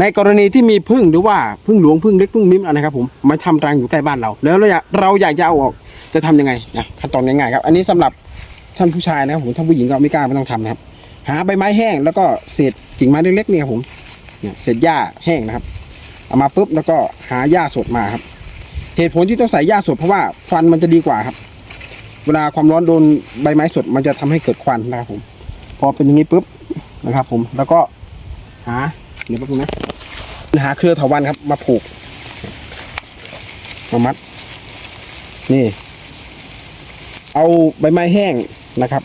ในกรณีที่มีพึ่งหรือว่าพึ่งหลวงพึ่งเล็กพึ่งมิ้มอะไรนะครับผมมาทำรังอยู่ใกล้บ้านเรา แล้วเราอยากเราอยากจะเอาออกจะทำยังไงนะขั้นตอนง่ายๆครับ อันนี้สำหรับท่านผู้ชายนะครับผมท่านผู้หญิงก็ไม่กล้าไม่ต้องทำนะครับ หาใบไม้แห้งแล้วก็เศษกิ่งไม้เล็กๆเนี่ยครับผมเนี่ยเศษหญ้าแห้งนะครับเอามาปุ๊บแล้วก็หาหญ้าสดมาครับ เหตุผลที่ต้องใส่หญ้าสดเพราะว่าฟันมันจะดีกว่าครับ เวลาความร้อนโดนใบไม้สดมันจะทำให้เกิดควันนะครับผม พอเป็นอย่างนี้ปุ๊บนะครับผมแล้วก็หา เดี๋ยวแป๊บนึงนะหาเครือเถาวันครับ มาผูก มามัด นี่ เอาใบไม้แห้งนะครับ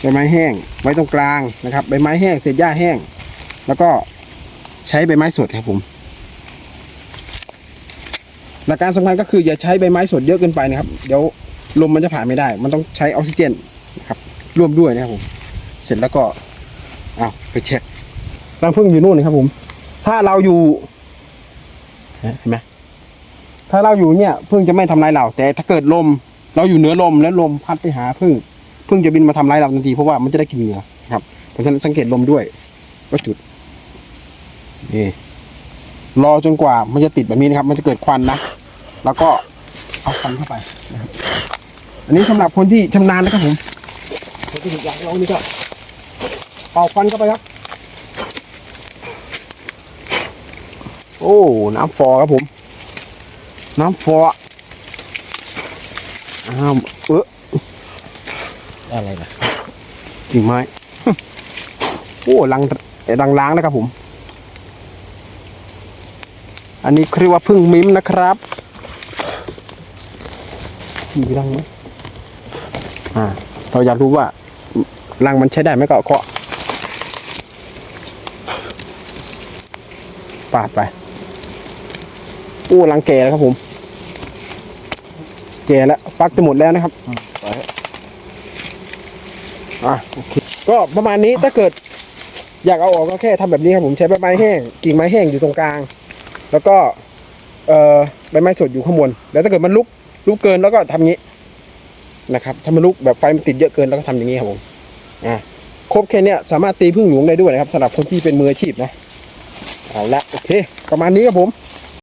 ใบไม้แห้ง ไว้ตรงกลางนะครับ ใบไม้แห้งเศษหญ้าแห้ง แล้วก็ใช้ใบไม้สดครับผมหลักการสำคัญก็คืออย่าใช้ใบไม้สดเยอะเกินไปนะครับ เดี๋ยวลมมันจะผ่านไม่ได้ มันต้องใช้ออกซิเจนนะครับร่วมด้วยนะครับผม เสร็จแล้วก็เอาวไปเช็ค รังพึ่งอยู่นู่นนะครับผม ถ้าเราอยู่เห็นไหมถ้าเราอยู่เนี่ยพึ่งจะไม่ทำร้ายเรา แต่ถ้าเกิดลม เราอยู่เหนือลมแล้วลมพัดไปหาพึ่งพึ่งจะบินมาทำร้ายเราทันทีเพราะว่ามันจะได้กินเหงื่อครับเพราะฉะนั้นสังเกตลมด้วยก็จุดนี่รอจนกว่ามันจะติดแบบนี้นะครับ มันจะเกิดควันนะ แล้วก็เอาควันเข้าไปนะครับอันนี้สำหรับคนที่ชำนาญนะครับผมคนที่อยากลองนี่ก็เป่าควันเข้าไปครับ โอ้ น้ำฟอครับผม น้ำฟออ้าวเอออะไรนะกิ่งไม้ โอ้ลังลังล้างนะครับผม อันนี้เรียกว่าพึ่งมิ้มนะครับมีรังไหมอ่า เราอยากรู้ว่ารังมันใช้ได้ไหมก็เคาะปาดไป โอ้รังแก่แล้วครับผม แก่แล้วฟักจะหมดแล้วนะครับอะโอเคก็ประมาณนี้ถ้าเกิด อยากเอาออกก็แค่ทำแบบนี้ครับผมใช้ใบไม้แห้งกิ่งไม้แห้งอยู่ตรงกลาง แล้วก็ เอ่อใบไม้สดอยู่ข้างบนแล้วถ้าเกิดมันลุกลุกเกินแล้วก็ทำงี้นะครับถ้ามันลุกแบบไฟมันติดเยอะเกินแล้วก็ทำอย่างนี้ครับผมอะครบแค่นี้สามารถตีพึ่งหลวงได้ด้วยนะครับสำหรับคนที่เป็นมืออาชีพนะเอาละโอเค ประมาณนี้ครับผม